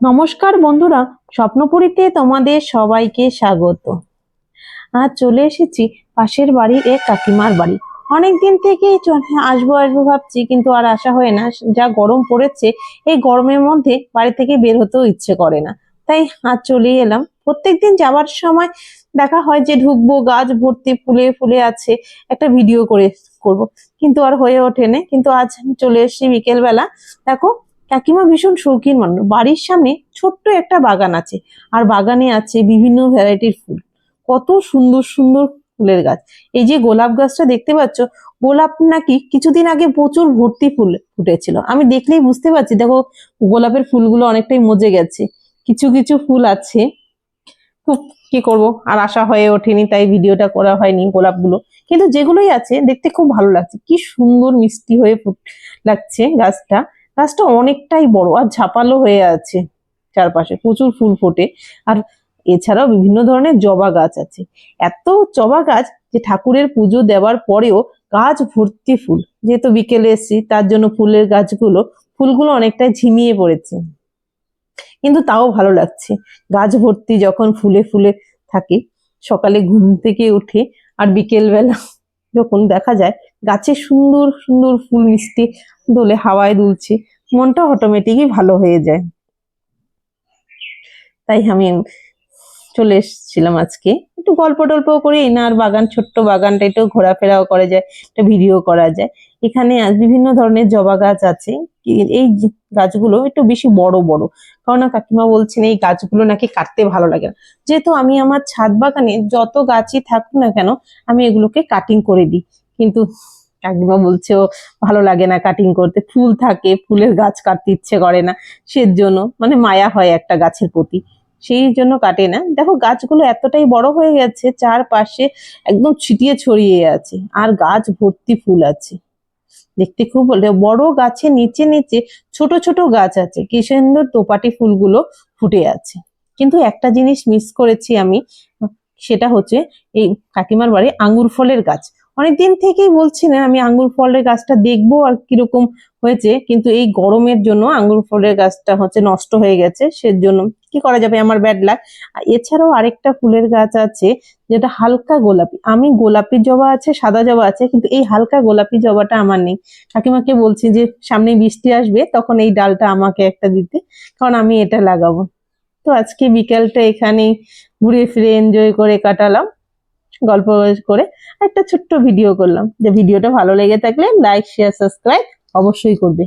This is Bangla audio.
নমস্কার বন্ধুরা, স্বপ্নপুরীতে তোমাদের সবাইকে স্বাগত। আজ চলে এসেছি পাশের বাড়ির এক কাকিমার বাড়ি। অনেক দিন থেকেই আসব আসব ভাবছি, কিন্তু আর আসা হয় না। যা গরম পড়েছে, এই গরমের মধ্যে বাড়ি থেকে বের হতেও ইচ্ছে করে না। তাই আজ চলে এলাম। প্রত্যেকদিন যাওয়ার সময় দেখা হয় যে ঢুকবো, গাছ ভর্তি, ফুলে ফুলে আছে, একটা ভিডিও করে করব। কিন্তু আর হয়ে ওঠে না। কিন্তু আজ চলে এসেছি বিকেলবেলা। দেখো কাকিমা ভীষণ শৌখিন মানুষ। বাড়ির সামনে ছোট্ট একটা বাগান আছে, আর বাগানে আছে বিভিন্ন ভ্যারাইটির ফুল। কত সুন্দর সুন্দর ফুলের গাছ। এই যে গোলাপ গাছটা দেখতে পাচ্ছ, গোলাপ নাকি কিছুদিন আগে প্রচুর ভর্তি ফুল ফুটেছিল। আমি দেখলেই বুঝতে পারছি, দেখো গোলাপের ফুলগুলো অনেকটাই মজে গেছে। কিছু কিছু ফুল আছে। খুব কি করব, আর আশা হয়ে ওঠেনি, তাই ভিডিওটা করা হয়নি গোলাপগুলো। কিন্তু যেগুলোই আছে, দেখতে খুব ভালো লাগছে। কি সুন্দর মিষ্টি হয়ে লাগছে গাছটা। গাছটা অনেকটাই বড় আর ঝাপালো হয়ে আছে চারপাশে, প্রচুর ফুল ফোটে। আর এছাড়াও বিভিন্ন ধরনের জবা গাছ আছে। এত জবা গাছ যে ঠাকুরের পুজো দেওয়ার পরেও গাছ ভর্তি ফুল। যেহেতু বিকেলে এসেছি, তার জন্য ফুলের গাছগুলো, ফুলগুলো অনেকটাই ঝিমিয়ে পড়েছে। কিন্তু তাও ভালো লাগছে। গাছ ভর্তি যখন ফুলে ফুলে থাকে, সকালে ঘুম থেকে উঠে আর বিকেল বেলা যখন দেখা যায় গাছে সুন্দর সুন্দর ফুল মিষ্টি দোলে হাওয়ায় দুলছে, মনটা অটোমেটিকই ভালো হয়ে যায়। তাই আমি চলে এসেছিলাম আজকে। একটু গল্প টল্প করে এনার বাগান, ছোট্ট বাগানটা একটু ঘোরাফেরাও করা যায়, একটা ভিডিও করা যায়। এখানে বিভিন্ন ধরনের জবা গাছ আছে। এই গাছগুলো একটু বেশি বড় বড়। কারণ কাকিমা বলছেন, এই গাছগুলো নাকি কাটতে ভালো লাগে না। যেহেতু আমি আমার ছাদ বাগানে যত গাছই থাকুক না কেন, আমি এগুলোকে কাটিং করে দিই। কিন্তু কাকিমা বলছে, ও, ভালো লাগে না কাটিং করতে। ফুল থাকে, ফুলের গাছ কাটতে ইচ্ছে করে না। সেজন্য মানে মায়া হয় একটা গাছের প্রতি। সেই জন্য কাটে না। দেখো, গাছগুলো এতটাই বড় হয়ে গেছে, চারপাশে একদম ছিটিয়ে ছড়িয়ে আছে, আর গাছ ভর্তি ফুল আছে। দেখতে খুব। বড় গাছের নিচে নিচে ছোট ছোট গাছ আছে কি সুন্দর দোপাটি ফুলগুলো ফুটে আছে। কিন্তু একটা জিনিস মিস করেছি আমি, সেটা হচ্ছে এই কাকিমার বাড়ি আঙ্গুর ফলের গাছ। অনেকদিন থেকেই বলছিলেন আমি আঙ্গুর ফলের গাছটা দেখব আর কীরকম হয়েছে, কিন্তু এই গরমের জন্য আঙ্গুর ফলের গাছটা হচ্ছে নষ্ট হয়ে গেছে, সেজন্য কি করা যাবে আমার ব্যাড লাগ এছাড়াও আরেকটা ফুলের গাছ আছে, যেটা হালকা গোলাপি, আমি গোলাপি জবা আছে, সাদা জবা আছে, কিন্তু এই হালকা গোলাপি জবাটা আমার নেই। কাকিমাকে বলছি যে সামনে বৃষ্টি আসবে, তখন এই ডালটা আমাকে একটা দিতে, কারণ আমি এটা লাগাবো। তো আজকে বিকেলটা এখানেই, ঘুরে ফিরে এনজয় করে কাটালাম। গল্প করে একটা ছোট্ট ভিডিও করলাম। যে ভিডিওটা ভালো লেগে থাকলে লাইক শেয়ার সাবস্ক্রাইব অবশ্যই করবে।